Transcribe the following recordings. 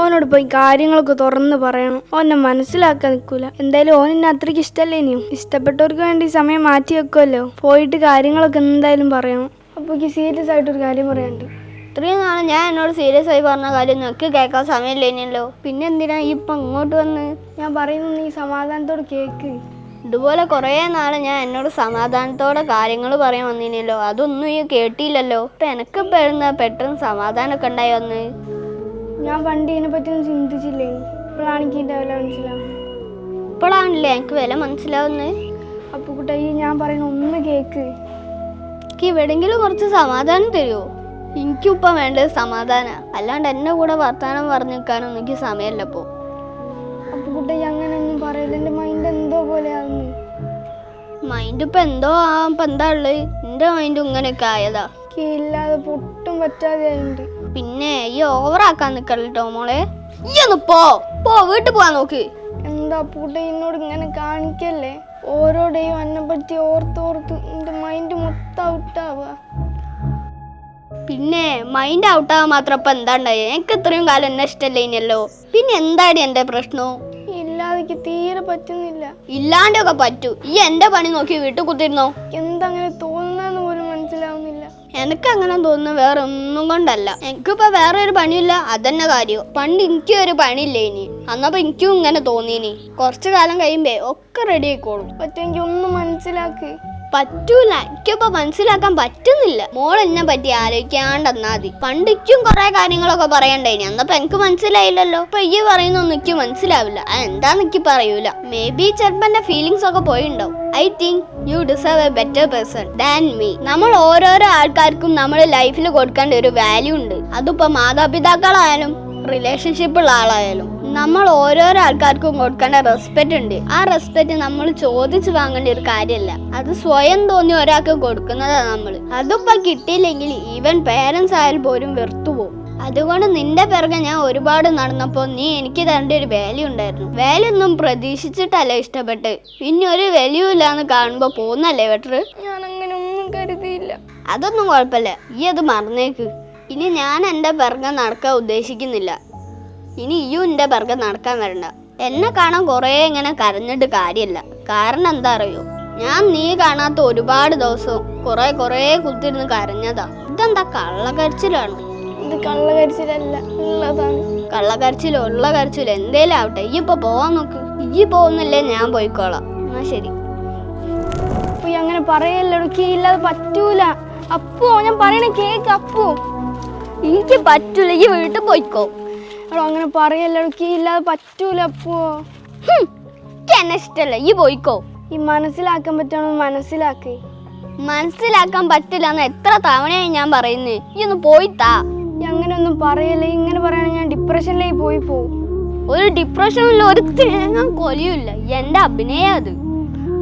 ഓനോട് പോയി കാര്യങ്ങളൊക്കെ തുറന്ന് പറയണം. ഓനെ മനസ്സിലാക്കാൻ നിൽക്കൂല. എന്തായാലും ഓൻ എന്നെ അത്രയ്ക്ക് ഇഷ്ടമല്ലേ ഇനിയും? ഇഷ്ടപ്പെട്ടവർക്ക് വേണ്ടി സമയം മാറ്റി വെക്കുമല്ലോ പോയിട്ട് കാര്യങ്ങളൊക്കെ എന്തായാലും പറയണം. അപ്പോൾ എനിക്ക് സീരിയസ് ആയിട്ടൊരു കാര്യം പറയാനുണ്ട്. ഇത്രയും നാളെ ഞാൻ എന്നോട് സീരിയസ് ആയി പറഞ്ഞ കാര്യം നിനക്ക് കേൾക്കാൻ സമയമില്ല ഇനിയല്ലോ? പിന്നെ എന്തിനാ ഈ ഇപ്പം ഇങ്ങോട്ട് വന്ന്? ഞാൻ പറയുന്നു നീ സമാധാനത്തോട് കേക്ക്. ഇതുപോലെ കുറേ നാളെ ഞാൻ എന്നോട് സമാധാനത്തോടെ കാര്യങ്ങൾ പറയാൻ വന്നിനല്ലോ. അതൊന്നും ഈ കേട്ടില്ലല്ലോ. ഇപ്പം എനക്ക് പെടുന്ന പെട്ടെന്ന് സമാധാനമൊക്കെ ഉണ്ടായി വന്ന്? ഞാൻ പണ്ട് ഇതിനെ പറ്റി ഒന്നും ചിന്തിച്ചില്ലേ? ഇപ്പോഴാണ് എനിക്ക് ഇതിന്റെ വില മനസ്സിലാവും ഇപ്പോഴാണല്ലേ എനിക്ക് വില മനസ്സിലാവുന്നത്? അപ്പോൾ കുട്ടാ ഞാൻ പറയുന്ന ഒന്ന് കേക്ക്. എനിക്ക് എവിടെങ്കിലും കുറച്ച് സമാധാനം തരുമോ എനിക്കിപ്പം വേണ്ടത് സമാധാനം. അല്ലാണ്ട് എന്നെ കൂടെ വർത്തമാനം പറഞ്ഞു നിൽക്കാനൊന്നും എനിക്ക് സമയമല്ല ഇപ്പോൾ അപ്പോൾ അങ്ങനെ ഒന്നും പറയില്ല എന്റെ മൈൻഡ് എന്തോ പോലെ പോലെയാവുന്നു മൈൻഡ് ഇപ്പം എന്തോ ഇപ്പം എന്താ ഉള്ളത്? എന്റെ മൈൻഡ് ഇങ്ങനെയൊക്കെ ആയതാ. ഇല്ലാതെ പൊട്ടും പറ്റാതെ ആയിട്ടുണ്ട് പിന്നെ ഈ ഓവറാക്കാൻ നിക്കല്ലോ മോളെ? ഈ ഒന്ന് പോ. പോ വീട്ടിൽ പോവാൻ നോക്ക്. എന്താ പൂട്ട എന്നോട് ഇങ്ങനെ കാണിക്കല്ലേ? ഓരോ ഡേയും എന്നെ പറ്റി ഓർത്തോർത്ത് എന്റെ മൈൻഡ് മൊത്തം ഔട്ടാവുക പിന്നെ മൈൻഡ് ഔട്ടാവാൻ മാത്രം ഇപ്പൊ എന്താ ഉണ്ടായി? എനിക്ക് ഇത്രയും കാലം എന്നെ ഇഷ്ടല്ലേ ഇനിയല്ലോ പിന്നെ എന്താടി എന്റെ പ്രശ്നവും ഇല്ലാതെ തീരെ പറ്റുന്നില്ല. ഇല്ലാണ്ടൊക്കെ പറ്റൂ. ഈ എന്റെ പണി നോക്കി വീട്ടിൽ കുത്തിരുന്നോ? എന്താ എനിക്ക് അങ്ങനെ തോന്നുന്നു വേറെ ഒന്നും കൊണ്ടല്ല. എനിക്കിപ്പോ വേറെ ഒരു പണിയില്ല അതന്നെ കാര്യം. പണ്ട് എനിക്കും ഒരു പണിയില്ല ഇനി? അന്നപ്പോ എനിക്കും ഇങ്ങനെ തോന്നിയിനി കുറച്ചു കാലം കഴിയുമ്പേ ഒക്കെ റെഡി ആയിക്കോളും. പറ്റുമെങ്കിൽ ഒന്ന് മനസ്സിലാക്ക്. പറ്റൂല. എനിക്കിപ്പോ മനസ്സിലാക്കാൻ പറ്റുന്നില്ല. മോൾ എന്നെ പറ്റി ആലോചിക്കാണ്ടെന്നാ മതി. പണ്ടിക്കും കുറെ കാര്യങ്ങളൊക്കെ പറയണ്ടേനി അന്നപ്പോ എനിക്ക് മനസ്സിലായില്ലല്ലോ. ഇപ്പൊ ഈ പറയുന്നൊന്നും എനിക്ക് മനസ്സിലാവില്ല. അതെന്താന്ന് എനിക്ക് പറയൂല. മേ ബി ചിലപ്പോ എന്റെ ഫീലിങ്സ് ഒക്കെ പോയിണ്ടോ I think you deserve a better person than me നമ്മൾ ഓരോരോ ആൾക്കാർക്കും നമ്മുടെ ലൈഫിൽ കൊടുക്കേണ്ട ഒരു വാല്യൂ ഉണ്ട്. അതിപ്പോ മാതാപിതാക്കളായാലും റിലേഷൻഷിപ്പുള്ള ആളായാലും. നമ്മൾ ഓരോരോ ആൾക്കാർക്കും കൊടുക്കേണ്ട റെസ്പെക്റ്റ് ഉണ്ട്. ആ റെസ്പെക്റ്റ് നമ്മൾ ചോദിച്ചു വാങ്ങേണ്ട ഒരു കാര്യമല്ല അത് സ്വയം തോന്നി ഒരാൾക്ക് കൊടുക്കുന്നതാണ് നമ്മൾ. അതിപ്പോ കിട്ടിയില്ലെങ്കിൽ ഈവൻ പേരൻസ് ആയാലും പോലും വെറുത്തുപോകും അതുകൊണ്ട് നിന്റെ പിറകെ ഞാൻ ഒരുപാട് നടന്നപ്പോൾ നീ എനിക്ക് തരേണ്ട ഒരു വാല്യൂ ഉണ്ടായിരുന്നു. വാല്യൂ ഒന്നും പ്രതീക്ഷിച്ചിട്ടല്ല ഇഷ്ടപ്പെട്ട്. പിന്നെ ഒരു വാല്യൂ ഇല്ലാന്ന് കാണുമ്പോൾ പോകുന്നല്ലേ ബെറ്റർ ഞാൻ അങ്ങനെ ഒന്നും കരുതിയില്ല. അതൊന്നും കുഴപ്പമില്ല. ഈ അത് മറന്നേക്ക്. ഇനി ഞാൻ എന്റെ പിറകെ നടക്കാൻ ഉദ്ദേശിക്കുന്നില്ല. ഇനി ഇയും എന്റെ പിറകെ നടക്കാൻ വരണ്ട. എന്നെ കാണാൻ കുറേ ഇങ്ങനെ കരഞ്ഞിട്ട് കാര്യമില്ല. കാരണം എന്താ അറിയോ? ഞാൻ നീ കാണാത്ത ഒരുപാട് ദിവസവും കുറെ കുറെ കുത്തിരുന്ന് കരഞ്ഞതാ. ഇതെന്താ കള്ളക്കരച്ചിലാണ്? ഇത് കള്ളക്കരച്ചിലല്ല ഉള്ളതാണ്. കള്ളക്കരച്ചിലോ ഉള്ള കരച്ചിലോ എന്തേലും ആവട്ടെ. ഈ ഇപ്പൊ പോവാൻ നോക്ക്. ഈ പോകുന്നില്ലേ ഞാൻ പോയിക്കോളാം. എന്നാ ശരി. അപ്പൊ അങ്ങനെ പറയല്ലോ എനിക്ക് ഇല്ലാതെ പറ്റൂല. അപ്പോ ഞാൻ പറയണ കേക്ക് അപ്പോ. എനിക്ക് പറ്റൂല. ഈ വീട്ടിൽ പോയിക്കോ. എടോ അങ്ങനെ പറയല്ലോ എനിക്ക് ഇല്ലാതെ പറ്റൂല അപ്പോ. എന്നെ ഇഷ്ടല്ല. ഈ പോയിക്കോ. ഈ മനസ്സിലാക്കാൻ പറ്റണ? മനസ്സിലാക്കി. മനസ്സിലാക്കാൻ പറ്റില്ല എന്ന് എത്ര തവണയായി ഞാൻ പറയുന്നേ. ഈ ഒന്ന് പോയിത്താ അങ്ങനെ ഒന്നും പറയല്ലേ. ഇങ്ങനെ പറയണ ഞാൻ ഡിപ്രഷനിലേക്ക് പോയി പോകും ഒരു ഡിപ്രഷനില്ല ഒരു തേങ്ങ കൊലിയുമില്ല എന്റെ അഭിനയം അത്.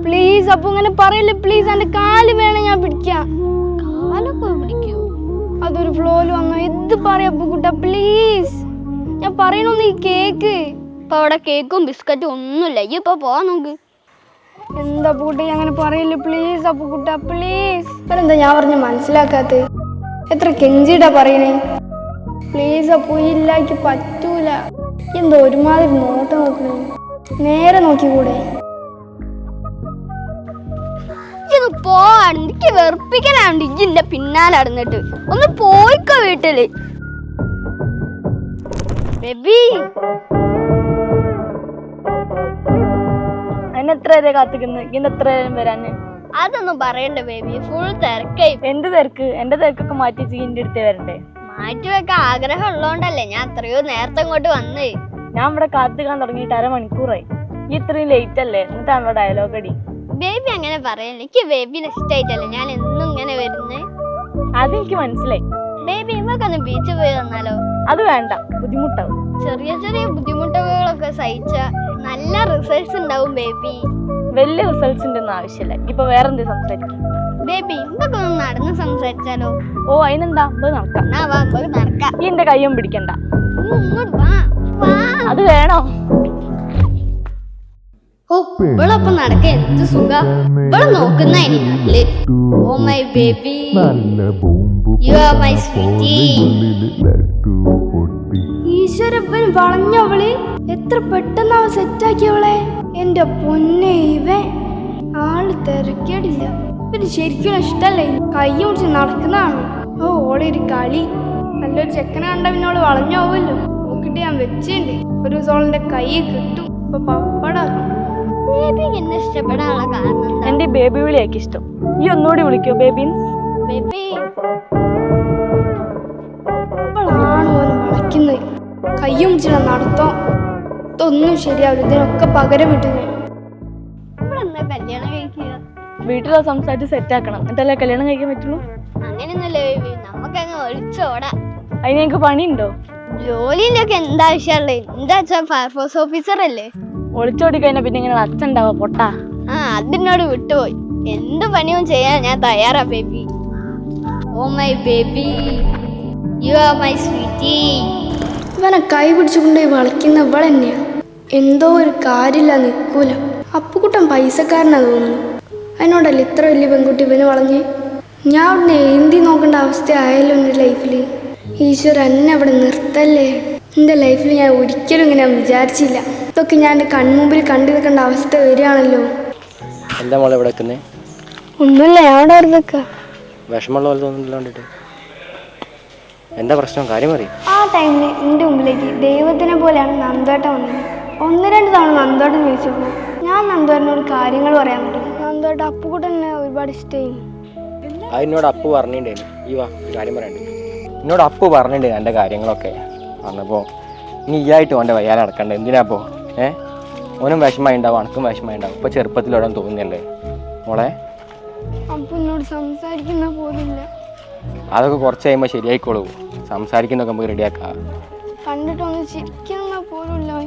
പ്ലീസ് അപ്പൊ ഇങ്ങനെ പറയല്ലേ. പ്ലീസ് എന്റെ കാൽ വേണം ഞാൻ പിടിക്കാം. കാലൊക്കെ പിടിക്കൂ. അതൊരു ഫ്ലോയിൽ വന്നോ. എന്ത് പറയാ പൂക്കുട്ട പ്ലീസ് ഞാൻ പറയണൊന്ന് ഈ കേക്ക്. ഇപ്പൊ അവിടെ കേക്കും ബിസ്ക്കറ്റും ഒന്നുമില്ല. ഈ ഇപ്പൊ പോവാൻ നോക്ക്. എന്താ പൂട്ടി? അങ്ങനെ പറയില്ല പ്ലീസ് അപ്പു കുട്ട പ്ലീസ് എന്താ ഞാൻ പറഞ്ഞ മനസ്സിലാക്കാത്ത? എത്ര കെഞ്ചിടാ പറയണേ? പ്ലീസ് അപ്പു ഇല്ലാക്ക് പറ്റൂല. എന്താ ഒരുമാതിരി നോട്ടം നോക്കണേ. നേരെ നോക്കിക്കൂടെ? പോവാണ് എനിക്ക് വെറുപ്പിക്കാനാണ് ഇജിന്റെ പിന്നാലെ നടന്നിട്ട്. ഒന്ന് പോയിക്കോ വീട്ടിൽ. ബേബി. എത്ര വരെ കാത്തിക്കുന്നു? ഇങ്ങനെ എത്ര നേരം അതൊന്നും പറയണ്ട ബേബി. ഫുൾ തിരക്കായി. എന്ത് തിരക്ക്? എന്റെ തിരക്കൊക്കെ മാറ്റി ഇന്റെ അടുത്ത് വരണ്ടേ? മാറ്റി വെക്കാൻ ആഗ്രഹം ഉള്ളോണ്ടല്ലേ ഞാൻ അത്രയോ നേരത്തെ ഇങ്ങോട്ട് വന്നേ. ഞാൻ ഇവിടെ കാത്തുക്കാൻ തുടങ്ങിയിട്ട് അരമണിക്കൂറായി. ഈ ഇത്രയും ലേറ്റ് അല്ലേ? എന്നിട്ടാണ് ഇവിടെ ഡയലോഗ് അടി. ബേബി അങ്ങനെ പറയല്ല. എനിക്ക് ബേബിനെ ഇഷ്ടായിട്ടല്ലേ ഞാൻ എന്നും ഇങ്ങനെ വരുന്നേ. അതെനിക്ക് മനസ്സിലായി. ബേബി നമുക്കൊന്ന് ബീച്ചിൽ പോയി വന്നാലോ? അത് വേണ്ട ബുദ്ധിമുട്ടാവും. ചെറിയ ചെറിയ ബുദ്ധിമുട്ടുകളൊക്കെ സഹിച്ച നല്ല റിസൾട്ട്സ് ഉണ്ടാവും ബേബി വലിയ റിസൾട്ട്സ് ഉണ്ടെന്ന് ആവശ്യമില്ല. ഇപ്പൊ വേറെ എന്ത് സംസാരിക്കും ബേബി നമുക്കൊന്ന് നടന്ന് സംസാരിച്ചാലോ? ഓ അതിനെന്താ? ഇത് നടക്കാം. നമുക്ക് നടക്കാം. ഈ എന്റെ കയ്യും പിടിക്കണ്ട. അത് വേണോ? ഇവളൊപ്പം നടക്ക എന്ത് സുഖ? ഇവൾ നോക്കുന്ന ഇനി ഓ മൈ ബേബി. ഉള്ളിൽ ലഡു പൊട്ടി. ഈശ്വരപ്പൻ വളഞ്ഞവൾ. എത്ര പെട്ടെന്ന് അവ സെറ്റാക്കിയവളെ എന്റെ പൊന്നെ ഇവൻ. ആൾ തിരക്കേടില്ല. പിന്നെ ശരിക്കും ഇഷ്ടല്ലേ കൈ മുടിച്ച് നടക്കുന്നതാണ്. ഓ ഓളൊരു കളി. നല്ലൊരു ചെക്കനെ കണ്ട വളഞ്ഞു പോവല്ലോ. നോക്കിട്ട് ഞാൻ വെച്ചിട്ടുണ്ട് ഒരു ദിവസം ഓളെന്റെ കൈ കിട്ടും. ഇപ്പൊ പപ്പടാക്കും ബേബിക്ക് എന്നെ ഇഷ്ടപ്പെടാനുള്ള കാരണം എന്റെ ബേബി വിളിയാക്കി ഇഷ്ടം. ഈ ഒന്നുകൂടി വിളിക്കോ ബേബി. വളയ്ക്കുന്നത് കയ്യും ചില നടത്തം. ഇതൊന്നും ശരിയാവില്ല. ഇതിനൊക്കെ പകരം വിട്ടു വീട്ടിലോ സംസാരിച്ച് സെറ്റ് ആക്കണം. എന്നിട്ടല്ലേ കല്യാണം കഴിക്കാൻ പറ്റുള്ളൂ? അങ്ങനെയൊന്നുമല്ല ബേബി? നമുക്കങ്ങ് ഒളിച്ചോടാ. അതിന് ഞങ്ങൾക്ക് പണിയുണ്ടോ? ജോലിന്റെ ഒക്കെ എന്താ ആവശ്യമുള്ളേ എന്താ വെച്ചാൽ ഫയർഫോഴ്സ് ഓഫീസർ അല്ലേ? ഒളിച്ചോടി കഴിഞ്ഞാൽ പിന്നെ ഇങ്ങനെ അച്ഛൻ പൊട്ട. പൊട്ടാ ആ അതിനോട് വിട്ടുപോയി. എന്ത് പണിയും ചെയ്യാൻ ഞാൻ തയ്യാറാ baby. Oh my baby. You are my sweetie ഇവനെ കൈ പിടിച്ചുകൊണ്ട് വളയ്ക്കുന്ന ഇവളെന്നെയാ. എന്തോ ഒരു കാര്യമില്ല നിൽക്കൂല അപ്പുക്കുട്ടൻ പൈസക്കാരനാ തോന്നുന്നു. അതിനോടല്ലേ ഇത്ര വലിയ പെൺകുട്ടി ഇവന് വളഞ്ഞ്? ഞാൻ അവിടുന്ന് ഏന്തി നോക്കേണ്ട അവസ്ഥ ആയാലും എന്റെ ലൈഫിൽ ഈശ്വരൻ എന്നെ അവിടെ നിർത്തല്ലേ? എന്റെ ലൈഫിൽ ഞാൻ ഒരിക്കലും ഇങ്ങനെ വിചാരിച്ചില്ല. ഇതൊക്കെ ഞാൻ എന്റെ കൺമുമ്പിൽ കണ്ടു നിൽക്കേണ്ട അവസ്ഥ വരികയാണല്ലോ. എന്താ മോളെ ഇവിടെ നിൽക്കുന്നേ? ഒന്നുമില്ല ഞാൻ അവിടെ നിൽക്കുക വിഷമമുള്ള പോലെ തോന്നുന്നില്ല കണ്ടിട്ട്. എന്താ പ്രശ്നം? കാര്യം അറിയും? ആ ടൈമിൽ എന്റെ മുമ്പിലേക്ക് ദൈവത്തിനെ പോലെയാണ് നന്ദോട്ടം വന്നത്. ഒന്ന് രണ്ട് തവണ നന്ദോട്ടം ചോദിച്ചപ്പോൾ ഞാൻ നന്ദോട്ടനോട് കാര്യങ്ങൾ പറയാൻ പറ്റും നന്ദേട്ടൻ അപ്പുക്കുട്ടനെ ഒരുപാട് ഇഷ്ടമായി അതിനോട് അപ്പു പറഞ്ഞിട്ടുണ്ടായിരുന്നു. ഈ വാ കാര്യം പറയണ്ടേ എന്നോട് അപ്പു പറഞ്ഞിട്ടുണ്ടായിരുന്നു എന്റെ കാര്യങ്ങളൊക്കെ. വന്നപ്പോൾ നീ ഈയായിട്ട് ഓന്റെ വയ്യാതെ നടക്കണ്ട? എന്തിനാ പോ ഏ? ഓനും വിഷമമായി ഉണ്ടാവും അണക്കും വിഷമമായി ഉണ്ടാവും ഇപ്പോൾ ചെറുപ്പത്തിലോടാൻ തോന്നിയല്ലേ മോളെ സംസാരിക്കുന്ന പോലില്ല അതൊക്കെ കുറച്ച് കഴിയുമ്പോൾ ശരിയായിക്കോളൂ. സംസാരിക്കുന്നൊക്കെ നമുക്ക് റെഡിയാക്കാം. കണ്ടിട്ടൊന്ന് ചിരിക്കുന്ന പോലുമില്ല അവൻ.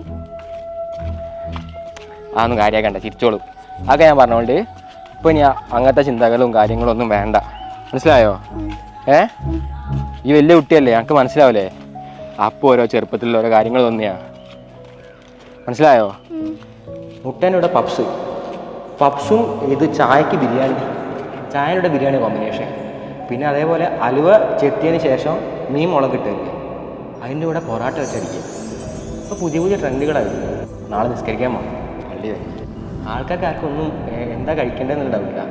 അതൊന്നും കാര്യമാക്കണ്ട ചിരിച്ചോളൂ. അതൊക്കെ ഞാൻ പറഞ്ഞോണ്ട് ഇപ്പൊ ഇനി അങ്ങനത്തെ ചിന്തകളും കാര്യങ്ങളും ഒന്നും വേണ്ട. മനസ്സിലായോ? ഏ? ഈ വലിയ കുട്ടിയല്ലേ ഞങ്ങൾക്ക് മനസ്സിലാവില്ലേ അപ്പോൾ ഓരോ ചെറുപ്പത്തിലുള്ള ഓരോ കാര്യങ്ങൾ തോന്നിയാ. മനസ്സിലായോ? മുട്ടേനോടെ പപ്സ്. പപ്സും ഇത് ചായക്ക് ബിരിയാണി. ചായയുടെ ബിരിയാണി കോമ്പിനേഷൻ പിന്നെ അതേപോലെ അലുവ ചെത്തിയതിന് ശേഷം മീൻ മുളക് ഇട്ടില്ലേ അതിന്റെ കൂടെ പൊറാട്ട വെച്ചടിക്കുക. ഇപ്പോൾ പുതിയ പുതിയ ട്രെൻഡുകളായിരുന്നു നാളെ നിസ്കരിക്കാൻ കഴിഞ്ഞിട്ട് ആൾക്കാർക്ക് ആർക്കൊന്നും എന്താ കഴിക്കേണ്ടതെന്നുണ്ടാവില്ല.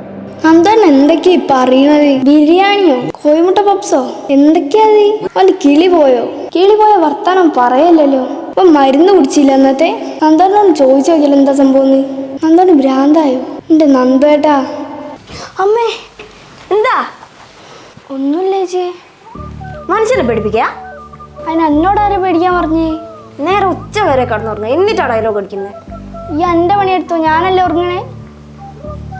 നന്ദേട്ടൻ എന്തൊക്കെയാ ഇപ്പൊ അറിയണത് ബിരിയാണിയോ? കോഴിമുട്ട പപ്സോ? എന്തൊക്കെയാ അത്? കിളി പോയോ? കിളി പോയ വർത്താനം പറയല്ലോ അപ്പൊ മരുന്ന് കുടിച്ചില്ല എന്നത്തെ നന്ദേട്ടനോട് ചോദിച്ചു നോക്കിയാലോ എന്താ സംഭവം നന്ദേട്ടൻ ഭ്രാന്തായോ? എന്റെ നന്ദേട്ടാ. അമ്മേ എന്താ? ഒന്നുമില്ല ചേച്ചി. മനുഷ്യനെ പേടിപ്പിക്കുക അതിന് എന്നോട് ആരെ പേടിക്കാൻ പറഞ്ഞേ? നേരെ ഉച്ച വരെ കിടന്നുറങ്ങുക. എന്നിട്ടാണ് ഡയലോഗ് അടിക്കുന്നത് ഈ എന്റെ പണിയെടുത്തു? ഞാനല്ലേ ഉറങ്ങണേ?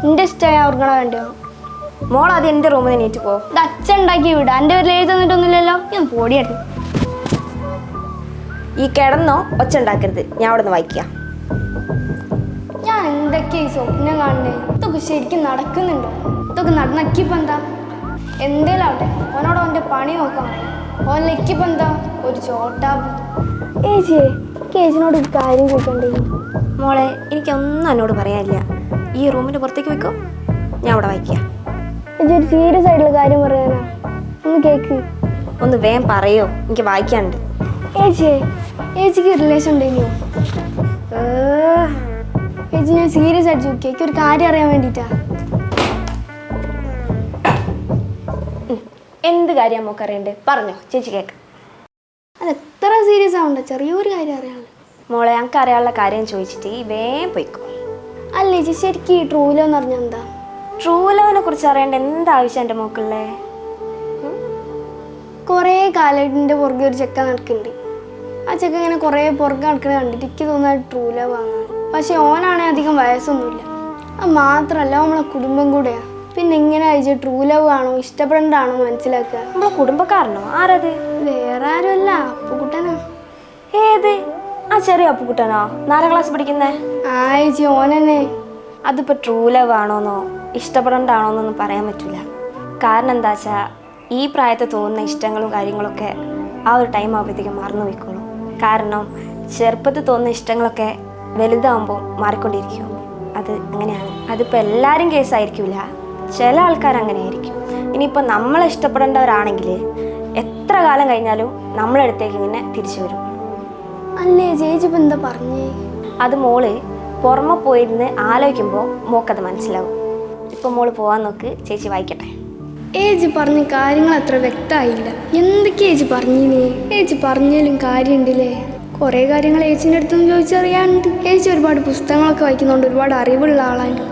എന്റെ ഇഷ്ടമായ ഞാൻ ഉറങ്ങണ വേണ്ടോ മോൾ അത് എന്റെ റൂമിൽ നീറ്റ് പോ. ഇത് അച്ഛൻ ഉണ്ടാക്കി വിടാ. എന്റെ പേരിൽ എഴുതി തന്നിട്ടൊന്നുമില്ലല്ലോ. ഞാൻ പോടിയായിരുന്നു ഈ കിടന്നോ ഒച്ച ഉണ്ടാക്കരുത്. ഞാൻ അവിടെ നിന്ന് വായിക്കാം. ഞാൻ എന്തൊക്കെയാ ഈ സ്വപ്നം കാണണേ ഇതൊക്കെ ശരിക്കും നടക്കുന്നുണ്ടോ? ഇതൊക്കെ നടന്നക്കിപ്പോ എന്താ? എന്തേലും ആവട്ടെ. ഓനോട് അവന്റെ പണി നോക്കാൻ ഓൻ ലക്കിപ്പം എന്താ? ഒരു ചോട്ടാ ഏച്ചിയെ കേച്ചിനോട് ഒരു കാര്യം ചോദിക്കണ്ടേ? മോളെ എനിക്കൊന്നും എന്നോട് പറയാനില്ല. ഈ റൂമിന്റെ പുറത്തേക്ക് വെക്കോ. ഞാൻ അവിടെ വായിക്കാം. ഒരു സീരിയസ് ആയിട്ടുള്ള കാര്യം പറയാനാ? ഒന്ന് കേക്ക്. ഒന്ന് വേഗം പറയോ. എനിക്ക് വായിക്കാണ്ട് ഏച്ചിയെ ഏച്ചിക്ക് റിലേഷൻ ഉണ്ടെങ്കിലോ? ചേച്ചി ഞാൻ സീരിയസ് ആയിട്ട് ചോദിക്കുക ഒരു കാര്യം അറിയാൻ വേണ്ടിയിട്ടാ. എന്ത് കാര്യം നമുക്ക് അറിയണ്ടേ? പറഞ്ഞോ. ചേച്ചി കേക്ക്. അത് എത്ര സീരിയസ് ആവണ്ട. ചെറിയൊരു കാര്യം അറിയാനുള്ളൂ മോളെ ഞങ്ങൾക്ക് അറിയാനുള്ള കാര്യം ചോദിച്ചിട്ട് ഈ വേഗം പോയിക്കോ. അല്ല ചേച്ചി ശരിക്കും ഈ ട്രൂ ലവ് എന്ന് പറഞ്ഞാൽ എന്താ? ട്രൂ ലവിനെ കുറിച്ച് അറിയേണ്ട എന്താവശ്യം എന്റെ മോക്കുള്ളേ? കുറേ കാലത്തിന്റെ പുറകെ ഒരു ചെക്ക നടക്കുന്നുണ്ട് ആ ചെക്ക ഇങ്ങനെ കുറേ പുറകെ നടക്കുന്നത് കണ്ടിട്ട് എനിക്ക് തോന്നുന്നത് ട്രൂ ലവ് ആണ്. പക്ഷെ ഓനാണെങ്കിൽ അധികം വയസ്സൊന്നുമില്ല. ആ മാത്രമല്ല നമ്മളെ കുടുംബം കൂടെയാ. പിന്നെ എങ്ങനെ അയച്ച ട്രൂ ലവ് ആണോ ഇഷ്ടപ്പെടേണ്ടതാണോ മനസ്സിലാക്കുക നമ്മളെ കുടുംബക്കാരനോ? ആരത്? വേറെ ആരും ആരുമല്ല അപ്പുകുട്ടനാ. ഏത്? ആ ചെറിയ അപ്പുക്കുട്ടനോ നാലാം ക്ലാസ് പഠിക്കുന്നേ? ആ ചേച്ചി ഓനെന്നെ. അതിപ്പോൾ ട്രൂ ലവ് ആണോന്നോ? ഇഷ്ടപ്പെടേണ്ടാണോന്നൊന്നും പറയാൻ പറ്റില്ല കാരണം എന്താ വെച്ചാൽ ഈ പ്രായത്തിൽ തോന്നുന്ന ഇഷ്ടങ്ങളും കാര്യങ്ങളൊക്കെ ആ ഒരു ടൈം ആകുമ്പോഴത്തേക്കും മറന്നു പോയിക്കോളും. കാരണം ചെറുപ്പത്തിൽ തോന്നുന്ന ഇഷ്ടങ്ങളൊക്കെ വലുതാവുമ്പോൾ മാറിക്കൊണ്ടിരിക്കും. അത് അങ്ങനെയാണ്. അതിപ്പോൾ എല്ലാവരും കേസായിരിക്കില്ല ചില ആൾക്കാർ അങ്ങനെ ആയിരിക്കും ഇനിയിപ്പോൾ നമ്മളെ ഇഷ്ടപ്പെടേണ്ടവരാണെങ്കിൽ എത്ര കാലം കഴിഞ്ഞാലും നമ്മളെ അടുത്തേക്ക് ഇങ്ങനെ തിരിച്ചു വരും. അല്ലേ ചേച്ചി ഇപ്പം എന്താ പറഞ്ഞേ? അത് മോൾ പുറമെ പോയിരുന്ന് ആലോചിക്കുമ്പോൾ മോക്കത് മനസ്സിലാവും. ഇപ്പം മോൾ പോവാൻ നോക്ക് ചേച്ചി വായിക്കട്ടെ. ഏജ് പറഞ്ഞ കാര്യങ്ങൾ അത്ര വ്യക്തമായില്ല. എന്തൊക്കെ ഏജ് പറഞ്ഞീനേ? ഏജ് പറഞ്ഞാലും കാര്യമുണ്ടല്ലേ? കുറേ കാര്യങ്ങൾ ഏച്ചിന്റെ അടുത്തൊന്നും ചോദിച്ചറിയാനുണ്ട്. ഏച്ചി ഒരുപാട് പുസ്തകങ്ങളൊക്കെ വായിക്കുന്നതുകൊണ്ട് ഒരുപാട് അറിവുള്ള ആളാണ്.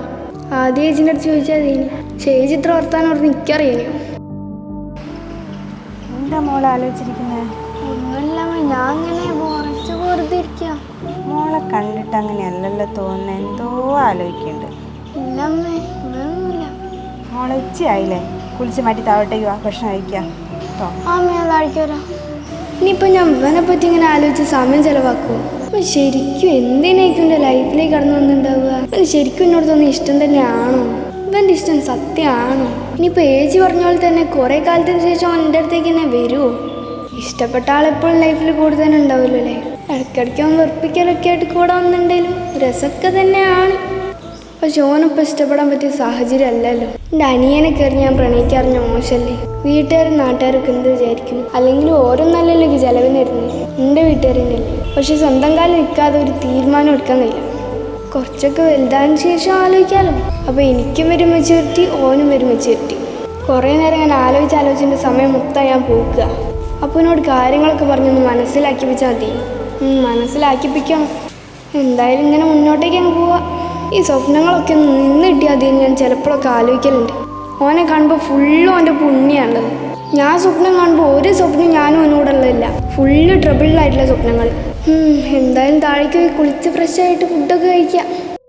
ആദ്യം ഏച്ചിന്റെ അടുത്ത് ചോദിച്ചാൽ അതേനി ചേച്ചി ഇത്ര വർത്താനം പറഞ്ഞ് എനിക്കറിയാനോ എന്താ മോളെ ആലോചിച്ചിരിക്കുന്നത് ഞാൻ അങ്ങനെ വെറുതെ ഇരിക്കുക മോളെ കണ്ടിട്ട് അങ്ങനെ അങ്ങനെയല്ലല്ലോ തോന്നുന്ന. എന്തോ ആലോചിക്കുന്നുണ്ട്. ഇല്ലമ്മേ മോളെ ഉച്ചയായില്ലേ? കുളിച്ച് മാറ്റി താഴോട്ടേക്ക് വാ ഭക്ഷണം കഴിക്കാം. കേട്ടോ അമ്മ അതാഴ്ച വരാം. ഇനിയിപ്പോൾ ഞാൻ ഇവനെ പറ്റി ഇങ്ങനെ ആലോചിച്ച് സമയം ചെലവാക്കുമോ അവൻ ശരിക്കും എന്തിനായിരിക്കും എന്റെ ലൈഫിലേക്ക് കടന്നു വന്നിട്ടുണ്ടാവുക? അവന് ശരിക്കും എന്നോട് തോന്നിയ ഇഷ്ടം തന്നെയാണോ? ഇവന്റെ ഇഷ്ടം സത്യമാണോ? ഇനിയിപ്പോൾ ഏജ് പറഞ്ഞ പോലെ തന്നെ കുറേ കാലത്തിന് ശേഷം അവൻ എന്റെ അടുത്തേക്ക് തന്നെ വരുമോ ഇഷ്ടപ്പെട്ട ആളെപ്പോഴും ലൈഫിൽ കൂടുതൽ തന്നെ ഉണ്ടാവുമല്ലോ അല്ലേ? ഇടയ്ക്കിടയ്ക്ക് അവൻ വെറുപ്പിക്കലൊക്കെ ആയിട്ട് കൂടെ വന്നിട്ടുണ്ടെങ്കിലും രസമൊക്കെ തന്നെയാണ്. പക്ഷെ ഓനിപ്പോൾ ഇഷ്ടപ്പെടാൻ പറ്റിയ സാഹചര്യം അല്ലല്ലോ. എന്റെ അനിയനെ കയറി ഞാൻ പ്രണയിക്കാറിഞ്ഞ മോശമല്ലേ? വീട്ടുകാരും നാട്ടുകാരൊക്കെ എന്ത് വിചാരിക്കും? അല്ലെങ്കിൽ ഓരോന്നല്ലല്ലോ ചെലവിന് വരുന്നത് എന്റെ വീട്ടുകാരെന്നെ അല്ലേ പക്ഷെ സ്വന്തം കാലം നിൽക്കാതെ ഒരു തീരുമാനം എടുക്കാൻ കഴിയില്ല. കുറച്ചൊക്കെ വലുതായതിനു ശേഷം ആലോചിക്കാമല്ലോ അപ്പോൾ എനിക്കും ഒരു മെച്ചൂരിറ്റി ഓനും വരും മെച്ചൂരിറ്റി. കുറേ നേരം ഞാൻ ആലോചിച്ച് ആലോചിച്ചിന്റെ സമയം മൊത്തം ഞാൻ പോക്കുക അപ്പോൾ എന്നോട് കാര്യങ്ങളൊക്കെ പറഞ്ഞൊന്ന് മനസ്സിലാക്കിപ്പിച്ചാൽ മതി. മനസ്സിലാക്കിപ്പിക്കാം. എന്തായാലും ഇങ്ങനെ മുന്നോട്ടേക്ക് അങ്ങ് പോവാ. ഈ സ്വപ്നങ്ങളൊക്കെ നിന്ന് കിട്ടിയാൽ മതി ഞാൻ ചിലപ്പോഴൊക്കെ ആലോചിക്കലുണ്ട്. ഓനെ കാണുമ്പോൾ ഫുള്ളും ഓന്റെ പുണ്യാണുള്ളത് ഞാൻ സ്വപ്നം കാണുമ്പോൾ ഒരു സ്വപ്നം ഞാനും അവനോടുള്ളതില്ല ഫുള്ള് ട്രബിളിലായിട്ടുള്ള സ്വപ്നങ്ങൾ. എന്തായാലും താഴേക്ക് കുളിച്ച് ഫ്രഷ് ആയിട്ട് ഫുഡൊക്കെ കഴിക്കാം.